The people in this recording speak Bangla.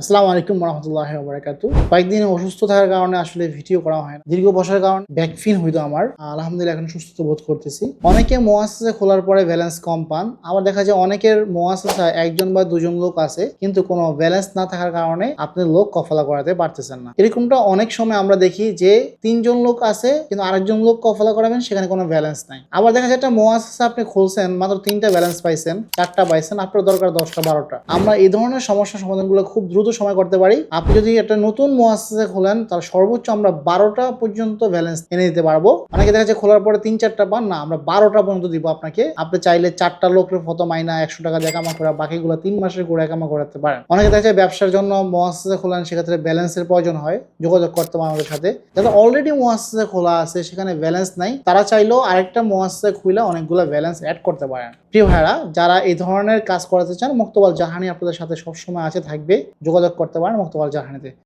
আসসালামু আলাইকুম রহমতুল্লাহ বারাকাতু কয়েকদিন অসুস্থ থাকার কারণে আসলে ভিডিও করা হয় না। দীর্ঘ বসার কারণে ব্যাকফিন হইতো আমার। আলহামদুলিল্লাহ এখন সুস্থ বোধ করতেছি। অনেকে মোয়াসে খোলার পরে ব্যালেন্স কম পান। আবার দেখা যায় অনেকের মোয়াসা একজন বা দুজন লোক আছে, কিন্তু কোনো ব্যালেন্স না থাকার কারণে আপনি লোক কফলা করাতে পারতেছেন না। এরকমটা অনেক সময় আমরা দেখি যে তিনজন লোক আছে, কিন্তু আরেকজন লোক কফলা করাবেন, সেখানে কোনো ব্যালেন্স নাই। আবার দেখা যায় একটা মোয়াসা আপনি খুলছেন, মাত্র তিনটা ব্যালেন্স পাইছেন, চারটা পাইছেন, আপনার দরকার দশটা, বারোটা। আমরা এই ধরনের সমস্যা সমাধানগুলো খুব দ্রুত সময় করতে পারি। আপনি যদি একটা নতুন মোয়াসে খোলেন তাহলে সর্বোচ্চ আমরা বারোটা পর্যন্ত ব্যালেন্স এনে দিতে পারব। অনেকে দেখা যাচ্ছে খোলার পরে তিন চারটা পান, না, আমরা বারোটা পর্যন্ত দিব আপনাকে। আপনি চাইলে চারটা লোকের ফটো মাইনা, একশো টাকা দিয়ে কামা করে, বাকিগুলো তিন মাসের করে কামা করাতে পারেন। অনেকে দেখা যায় ব্যবসার জন্য মোয়াসে খোলেন, সেক্ষেত্রে ব্যালেন্সের প্রয়োজন হয়, যোগাযোগ করতে পারেন আমাদের সাথে। যাদের অলরেডি মোয়াসে খোলা আছে, সেখানে ব্যালেন্স নাই, তারা চাইলেও আরেকটা মোয়াসে খুলে অনেকগুলো ব্যালেন্স অ্যাড করতে পারেন। প্রিয় ভাইরা যারা এই ধরনের কাজ করাতে চান, মুক্তবাল জাহানি আপনাদের সাথে সবসময় আছে, থাকবে। যোগাযোগ করতে পারেন মুক্তবাল জাহানিতে